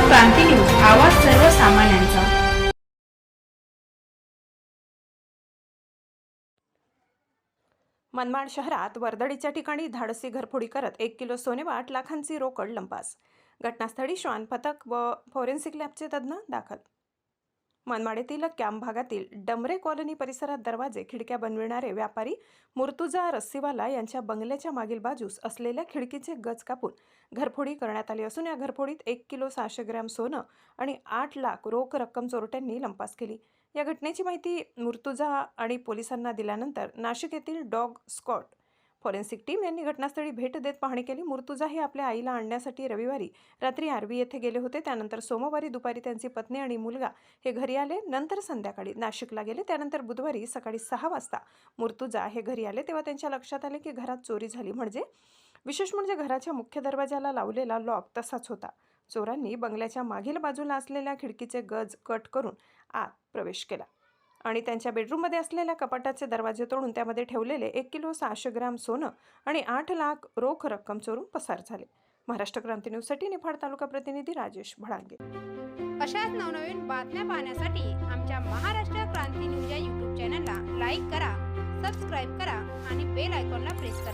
क्रांती news आवाज सर्वसामान्यांचा. मनमाड शहरात वर्दळीच्या ठिकाणी धाडसी घरफोडी करत एक किलो सोने व आठ लाखांची रोकड लंपास. घटनास्थळी श्वान पथक व फॉरेन्सिक लॅबचे तज्ज्ञ दाखल मनमाड येथील कॅम्प भागातील डमरे कॉलनी परिसरात दरवाजे खिडक्या बनविणारे व्यापारी मुर्तुजा रस्सीवाला यांच्या बंगल्याच्या मागील बाजूस असलेल्या खिडकीचे गज कापून घरफोडी करण्यात आली असून या घरफोडीत एक किलो सहाशे ग्रॅम सोनं आणि आठ लाख रोख रक्कम चोरट्यांनी लंपास केली. या घटनेची माहिती मुर्तुजा आणि पोलिसांना दिल्यानंतर नाशिक येथील डॉग स्कॉट फॉरेन्सिक टीम यांनी घटनास्थळी भेट देत पाहणी केली. मुर्तुजा हे आपल्या आईला आणण्यासाठी रविवारी रात्री आरवी येथे गेले होते. त्यानंतर सोमवारी दुपारी त्यांची पत्नी आणि मुलगा हे घरी आले. नंतर संध्याकाळी नाशिकला गेले. त्यानंतर बुधवारी सकाळी सहा वाजता मुर्तुजा हे घरी आले. तेव्हा त्यांच्या लक्षात आले की घरात चोरी झाली. म्हणजे विशेष म्हणजे घराच्या मुख्य दरवाजाला लावलेला लॉक तसाच होता. चोरांनी बंगल्याच्या मागील बाजूला असलेल्या खिडकीचे गज कट करून आत प्रवेश केला. आणि त्यांच्या बेडरूममध्ये असलेल्या कपाटाचे दरवाजे तोडून त्यामध्ये ठेवलेले एक किलो सहाशे ग्राम सोनं आणि आठ लाख रोख रक्कम चोरून पसार झाले. महाराष्ट्र क्रांती न्यूजसाठी निफाड तालुका प्रतिनिधी राजेश भडांगे. अशाच नवनवीन बातम्या पाहण्यासाठी आमच्या महाराष्ट्र क्रांती न्यूज या यूट्यूब चॅनलला लाईक करा सबस्क्राईब करा आणि बेल आयकॉनला प्रेस करा.